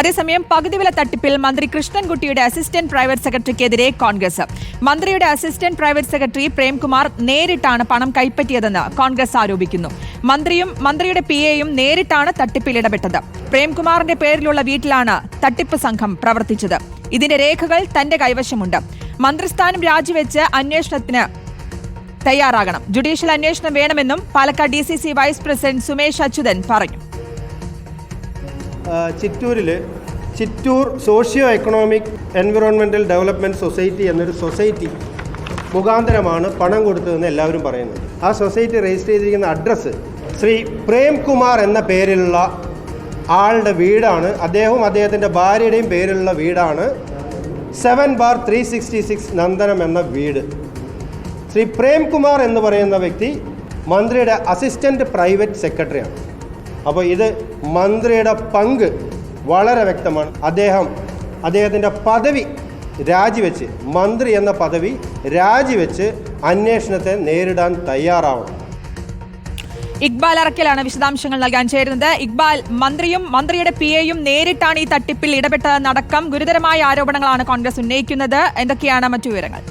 അതേസമയം പകുതിവില തട്ടിപ്പിൽ മന്ത്രി കൃഷ്ണൻകുട്ടിയുടെ അസിസ്റ്റന്റ് പ്രൈവറ്റ് സെക്രട്ടറിക്കെതിരെ കോൺഗ്രസ്. മന്ത്രിയുടെ അസിസ്റ്റന്റ് പ്രൈവറ്റ് സെക്രട്ടറി പ്രേംകുമാർ നേരിട്ടാണ് പണം കൈപ്പറ്റിയതെന്ന് കോൺഗ്രസ് ആരോപിക്കുന്നു. മന്ത്രിയും മന്ത്രിയുടെ പി എയും നേരിട്ടാണ് തട്ടിപ്പിൽ ഇടപെട്ടത്. പ്രേംകുമാറിന്റെ പേരിലുള്ള വീട്ടിലാണ് തട്ടിപ്പ് സംഘം പ്രവർത്തിച്ചത്. ഇതിന്റെ രേഖകൾ തന്റെ കൈവശമുണ്ട്. മന്ത്രിസ്ഥാനം രാജിവെച്ച് അന്വേഷണത്തിന് തയ്യാറാകണം. ജുഡീഷ്യൽ അന്വേഷണം വേണമെന്നും Palakkad D vice president Sumesh Achuthan പറഞ്ഞു. ചിറ്റൂരിൽ Chittur socio economic environmental development society എന്നൊരു സൊസൈറ്റി മുഖാന്തരമാണ് പണം കൊടുത്തതെന്ന് എല്ലാവരും പറയുന്നത്. ആ സൊസൈറ്റി രജിസ്റ്റർ ചെയ്തിരിക്കുന്ന അഡ്രസ്സ് ശ്രീ പ്രേംകുമാർ എന്ന പേരിലുള്ള ആളുടെ വീടാണ്. അദ്ദേഹവും അദ്ദേഹത്തിന്റെ ഭാര്യയുടെയും പേരിലുള്ള വീടാണ്. Seven bar three sixty six Nandanam എന്ന വീട്. ശ്രീ പ്രേംകുമാർ എന്ന് പറയുന്ന വ്യക്തി മന്ത്രിയുടെ അസിസ്റ്റന്റ് പ്രൈവറ്റ് സെക്രട്ടറിയാണ്. അപ്പോൾ ഇത് മന്ത്രിയുടെ പങ്ക് വളരെ വ്യക്തമാണ്. അദ്ദേഹം അദ്ദേഹത്തിന്റെ പദവി രാജിവെച്ച് മന്ത്രി എന്ന പദവി രാജിവെച്ച് അന്വേഷണത്തെ നേരിടാൻ തയ്യാറാവണം. ഇക്ബാൽ അറക്കലാണ് വിശദാംശങ്ങൾ നൽകാൻ ചേരുന്നത്. ഇക്ബാൽ മന്ത്രിയും മന്ത്രിയുടെ പി എയും നേരിട്ടാണ് ഈ തട്ടിപ്പിൽ ഇടപെട്ടതെന്നടക്കം ഗുരുതരമായ ആരോപണങ്ങളാണ് കോൺഗ്രസ് ഉന്നയിക്കുന്നത്. എന്തൊക്കെയാണ് മറ്റു വിവരങ്ങൾ?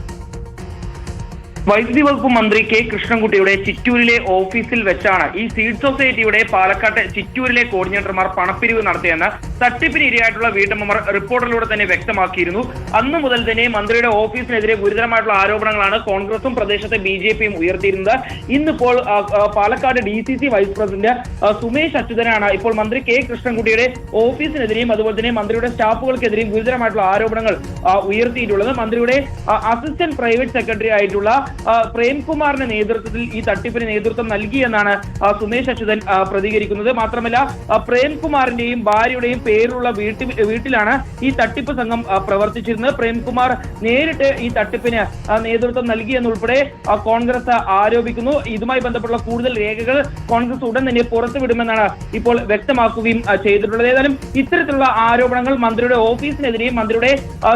വൈദ്യുതി വകുപ്പ് മന്ത്രി കെ കൃഷ്ണൻകുട്ടിയുടെ ചിറ്റൂരിലെ ഓഫീസിൽ വെച്ചാണ് ഈ സീഡ് സൊസൈറ്റിയുടെ പാലക്കാട്ടെ ചിറ്റൂരിലെ കോർഡിനേറ്റർമാർ പണപ്പിരിവ് നടത്തിയെന്ന് തട്ടിപ്പിന് ഇരയായിട്ടുള്ള വീട്ടമ്മമാർ റിപ്പോർട്ടിലൂടെ തന്നെ വ്യക്തമാക്കിയിരുന്നു. അന്ന് മുതൽ തന്നെ മന്ത്രിയുടെ ഓഫീസിനെതിരെ ഗുരുതരമായിട്ടുള്ള ആരോപണങ്ങളാണ് കോൺഗ്രസും പ്രദേശത്തെ ബി ജെ പിയും ഉയർത്തിയിരുന്നത്. ഇന്നിപ്പോൾ Palakkad D C C vice president Sumesh അച്യുതനാണ് ഇപ്പോൾ മന്ത്രി കെ കൃഷ്ണൻകുട്ടിയുടെ ഓഫീസിനെതിരെയും അതുപോലെ തന്നെ മന്ത്രിയുടെ സ്റ്റാഫുകൾക്കെതിരെയും ഗുരുതരമായിട്ടുള്ള ആരോപണങ്ങൾ ഉയർത്തിയിട്ടുള്ളത്. മന്ത്രിയുടെ അസിസ്റ്റന്റ് പ്രൈവറ്റ് സെക്രട്ടറി ആയിട്ടുള്ള പ്രേംകുമാറിന്റെ നേതൃത്വത്തിൽ ഈ തട്ടിപ്പിന് നേതൃത്വം നൽകിയെന്നാണ് സുമേഷ് അച്യുതൻ പ്രതികരിക്കുന്നത്. മാത്രമല്ല പ്രേംകുമാറിന്റെയും ഭാര്യയുടെയും പേരുള്ള വീട്ടിൽ വീട്ടിലാണ് ഈ തട്ടിപ്പ് സംഘം പ്രവർത്തിച്ചിരുന്നത്. പ്രേംകുമാർ നേരിട്ട് ഈ തട്ടിപ്പിന് നേതൃത്വം നൽകിയെന്നുൾപ്പെടെ കോൺഗ്രസ് ആരോപിക്കുന്നു. ഇതുമായി ബന്ധപ്പെട്ടുള്ള കൂടുതൽ രേഖകൾ കോൺഗ്രസ് ഉടൻ തന്നെ പുറത്തുവിടുമെന്നാണ് ഇപ്പോൾ വ്യക്തമാക്കുകയും ചെയ്തിട്ടുള്ളത്. ഏതായാലും ഇത്തരത്തിലുള്ള ആരോപണങ്ങൾ മന്ത്രിയുടെ ഓഫീസിനെതിരെയും മന്ത്രിയുടെ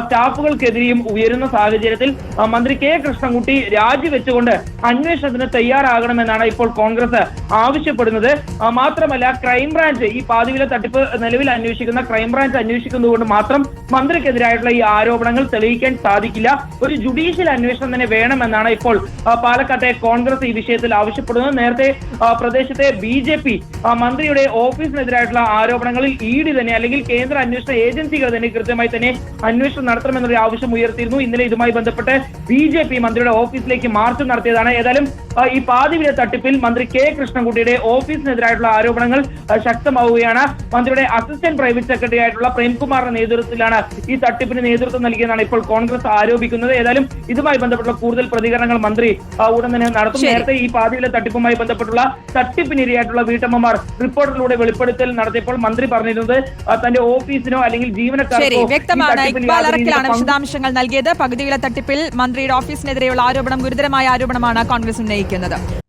സ്റ്റാഫുകൾക്കെതിരെയും ഉയരുന്ന സാഹചര്യത്തിൽ മന്ത്രി കെ കൃഷ്ണൻകുട്ടി രാജിവെച്ചുകൊണ്ട് അന്വേഷണത്തിന് തയ്യാറാകണമെന്നാണ് ഇപ്പോൾ കോൺഗ്രസ് ആവശ്യപ്പെടുന്നത്. മാത്രമല്ല ക്രൈംബ്രാഞ്ച് ഈ പാതിവില തട്ടിപ്പ് നിലവിൽ അന്വേഷിക്കുന്ന ക്രൈംബ്രാഞ്ച് അന്വേഷിക്കുന്നതുകൊണ്ട് മാത്രം മന്ത്രിക്കെതിരായിട്ടുള്ള ഈ ആരോപണങ്ങൾ തെളിയിക്കാൻ സാധിക്കില്ല. ഒരു ജുഡീഷ്യൽ അന്വേഷണം തന്നെ വേണമെന്നാണ് ഇപ്പോൾ പാലക്കാട്ടെ കോൺഗ്രസ് ഈ വിഷയത്തിൽ ആവശ്യപ്പെടുന്നത്. നേരത്തെ പ്രദേശത്തെ ബി ജെ പി മന്ത്രിയുടെ ഓഫീസിനെതിരായിട്ടുള്ള ആരോപണങ്ങളിൽ ഇ ഡി തന്നെ അല്ലെങ്കിൽ കേന്ദ്ര അന്വേഷണ ഏജൻസികൾ തന്നെ കൃത്യമായി തന്നെ അന്വേഷണം നടത്തണമെന്നൊരു ആവശ്യം ഉയർത്തിയിരുന്നു. ഇന്നലെ ഇതുമായി ബന്ധപ്പെട്ട് ബി ജെ പി മന്ത്രിയുടെ ഓഫീസിലേക്ക് മാർച്ച് നടത്തിയതാണ്. ഏതായാലും ഈ പാതിവില തട്ടിപ്പിൽ മന്ത്രി കെ കൃഷ്ണൻകുട്ടിയുടെ ഓഫീസിനെതിരായിട്ടുള്ള ആരോപണങ്ങൾ ശക്തമാവുകയാണ്. മന്ത്രിയുടെ അസിസ്റ്റന്റ് പ്രൈവറ്റ് സെക്രട്ടറി ആയിട്ടുള്ള പ്രേംകുമാറിന്റെ നേതൃത്വത്തിലാണ് ഈ തട്ടിപ്പിന് നേതൃത്വം നൽകിയെന്നാണ് ഇപ്പോൾ കോൺഗ്രസ് ആരോപിക്കുന്നത്. ഏതായാലും ഇതുമായി ബന്ധപ്പെട്ടുള്ള കൂടുതൽ പ്രതികരണങ്ങൾ മന്ത്രി ഉടൻ തന്നെ നടത്തും. നേരത്തെ ഈ പാതിവില തട്ടിപ്പുമായി ബന്ധപ്പെട്ടുള്ള തട്ടിപ്പിനിരയായിട്ടുള്ള വീട്ടമ്മമാർ റിപ്പോർട്ടിലൂടെ വെളിപ്പെടുത്തൽ നടത്തിയപ്പോൾ മന്ത്രി പറഞ്ഞിരുന്നത് തന്റെ ഓഫീസിനോ അല്ലെങ്കിൽ ജീവനക്കാരോ ജീവനക്കാർക്കോ വ്യക്തമാണ്. ഇക്ബാൽ അറക്കിലാണ് വിശദാംശങ്ങൾ നൽകിയത്. പകുതിവില തട്ടിപ്പിൽ മന്ത്രിയുടെ ഓഫീസിനെതിരെയുള്ള ആരോപണം ഗുരുതരമായ ആരോപണമാണ് കോൺഗ്രസ് ഉന്നയിക്കുന്നത്.